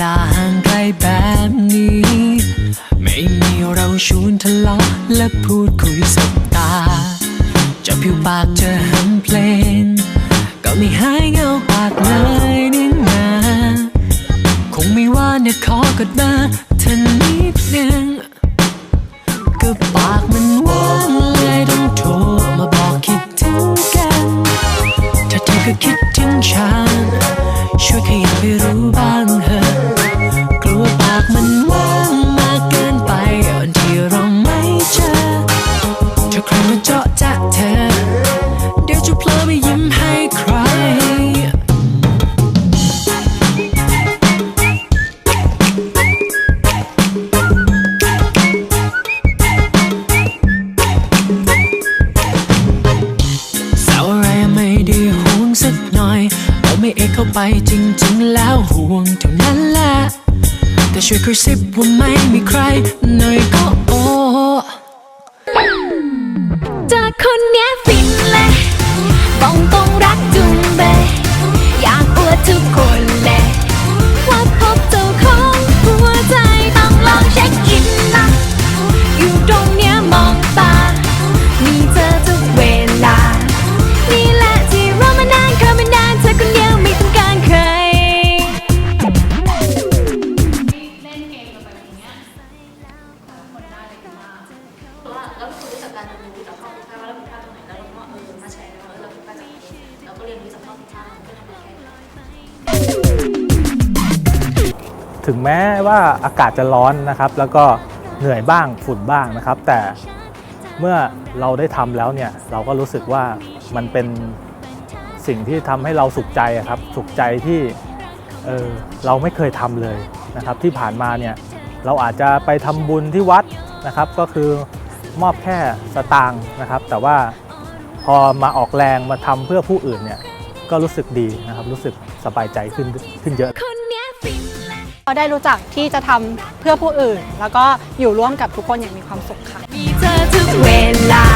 ลาห่างไกลแบบนี้ ไม่มีเราชวนทะเลาะและพูดคุยสบตาจะผิวปากเธอหันเพลง ก็ไม่หายเงาปากเลยนี่นาคงไม่ว่าเนี่ยขอกดมาทันนิดนึงก็ปากมันว่างเลยต้องโทรมาบอกคิดถึงกัน ถ้าเธอก็คิดถึงฉัน ช่วยขยับไปรู้บ้างเถอ ไม่เอกเข้าไปจริง ๆ แล้วห่วงเท่านั้นแหละแต่ช่วยกระซิบว่าไม่มีใครหน่อยก็โอ้จากคนเนี้ยฟินเลยบอกตรงรักจุงเบยอยากอวดทุกคน แล้วคุณรู้จักการเรียนรู้จากข้อผิดพลาดว่าเราผิดพลาดตรงไหนแล้วเราก็เออมาแชร์กันว่าเราผิดพลาดจากตรงนี้เราก็เรียนรู้จากข้อผิดพลาดเพื่อทำให้แก้ไขถึงแม้ว่าอากาศจะร้อนนะครับ แล้วก็เหนื่อยบ้างฝุ่นบ้างนะครับ แต่เมื่อเราได้ทำแล้วเนี่ยเราก็รู้สึกว่ามันเป็นสิ่งที่ทำให้เราสุขใจครับสุขใจที่เออเราไม่เคยทำเลยนะครับ ที่ผ่านมาเนี่ยเราอาจจะไปทำบุญที่วัดนะครับ ก็คือ มอบแค่สตางค์นะครับ แต่ว่าพอมาออกแรงมาทำเพื่อผู้อื่นเนี่ยก็รู้สึกดีนะครับ รู้สึกสบายใจขึ้นขึ้นเยอะคนเนี้ยฟินเลยเราได้รู้จักที่จะทำเพื่อผู้อื่น แล้วก็อยู่ร่วมกับทุกคนอย่างมีความสุขค่ะ มีเธอทุกเวลา